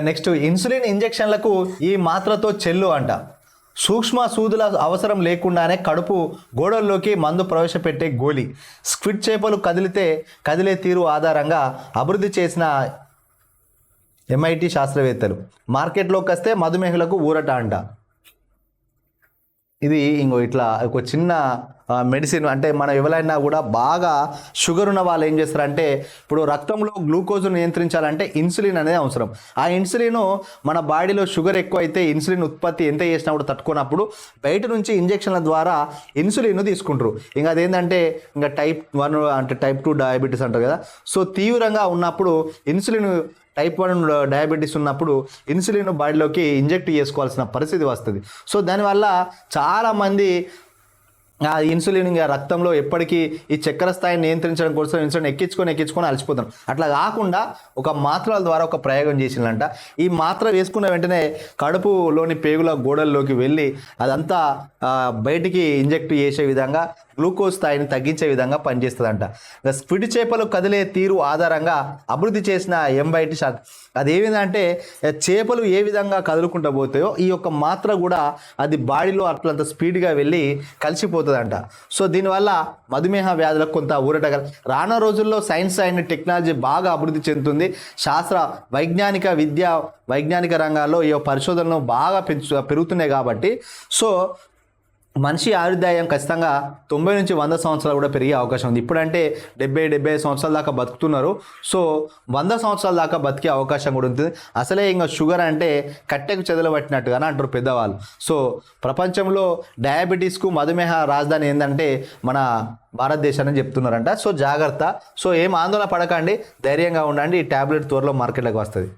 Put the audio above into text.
Next insulin ఇంజెక్షన్లకు ఈ మాత్రతో చెల్లు అంట. సూక్ష్మ సూదుల అవసరం లేకుండానే కడుపు గోడల్లోకి మందు ప్రవేశపెట్టే గోలి. స్క్విడ్ చేపలు కదిలితే కదిలే తీరు ఆధారంగా అభివృద్ధి చేసిన ఎంఐటి శాస్త్రవేత్తలు. మార్కెట్లోకి వస్తే మధుమేహులకు ఊరట అంట. ఇది ఇంకో ఇట్లా ఒక చిన్న మెడిసిన్ అంటే మనం ఎవరైనా కూడా బాగా షుగర్ ఉన్న వాళ్ళు ఏం చేస్తారంటే ఇప్పుడు రక్తంలో గ్లూకోజ్ నియంత్రించాలంటే ఇన్సులిన్ అనేది అవసరం. ఆ ఇన్సులిన్ మన బాడీలో షుగర్ ఎక్కువ అయితే ఇన్సులిన్ ఉత్పత్తి ఎంత చేసినా కూడా తట్టుకున్నప్పుడు బయట నుంచి ఇంజెక్షన్ల ద్వారా ఇన్సులిన్ తీసుకుంటారు. ఇంకా అదేంటంటే ఇంకా టైప్ వన్ అంటే టైప్ టూ డయాబెటీస్ అంటారు కదా. సో తీవ్రంగా ఉన్నప్పుడు ఇన్సులిన్ టైప్ వన్ డయాబెటీస్ ఉన్నప్పుడు ఇన్సులిన్ బాడీలోకి ఇంజెక్ట్ చేసుకోవాల్సిన పరిస్థితి వస్తుంది. సో దానివల్ల చాలామంది ఆ ఇన్సులిన్ ఇంకా రక్తంలో ఎప్పటికీ ఈ చక్కెర స్థాయిని నియంత్రించడం కోసం ఇన్సులిన్ ఎక్కించుకొని ఎక్కించుకొని అలసిపోతాం. అట్లా కాకుండా ఒక మాత్రల ద్వారా ఒక ప్రయోగం చేసిందంట. ఈ మాత్ర వేసుకున్న వెంటనే కడుపులోని పేగుల గోడల్లోకి వెళ్ళి అదంతా బయటికి ఇంజెక్ట్ చేసే విధంగా గ్లూకోజ్ స్థాయిని తగ్గించే విధంగా పనిచేస్తుందంట. ఇంకా స్క్విడ్ చేపలు కదిలే తీరు ఆధారంగా అభివృద్ధి చేసిన ఎంబైటి శాఖ. అదేమిటంటే చేపలు ఏ విధంగా కదులుకుంటూ పోతాయో ఈ యొక్క మాత్ర కూడా అది బాడీలో అట్లంత స్పీడ్గా వెళ్ళి కలిసిపోతుందంట. సో దీనివల్ల మధుమేహ వ్యాధులకు కొంత ఊరట కల- రానున్న రోజుల్లో సైన్స్ అండ్ టెక్నాలజీ బాగా అభివృద్ధి చెందుతుంది. శాస్త్ర వైజ్ఞానిక విద్య వైజ్ఞానిక రంగాల్లో ఈ పరిశోధనలు బాగా పెంచు పెరుగుతున్నాయి కాబట్టి. సో మనిషి ఆయుర్దాయం ఖచ్చితంగా తొంభై నుంచి వంద సంవత్సరాలు కూడా పెరిగే అవకాశం ఉంది. ఇప్పుడంటే డెబ్బై డెబ్బై సంవత్సరాల దాకా బతుకుతున్నారు. సో వంద సంవత్సరాల దాకా బతికే అవకాశం కూడా ఉంటుంది. అసలే ఇంకా షుగర్ అంటే కట్టెకు చెదలు పట్టినట్టుగానే అంటారు పెద్దవాళ్ళు. సో ప్రపంచంలో డయాబెటీస్కు మధుమేహ రాజధాని ఏంటంటే మన భారతదేశాన్ని చెప్తున్నారంట. సో జాగ్రత్త. సో ఏం ఆందోళన పడకండి. ధైర్యంగా ఉండండి. ఈ ట్యాబ్లెట్ త్వరలో మార్కెట్లోకి వస్తుంది.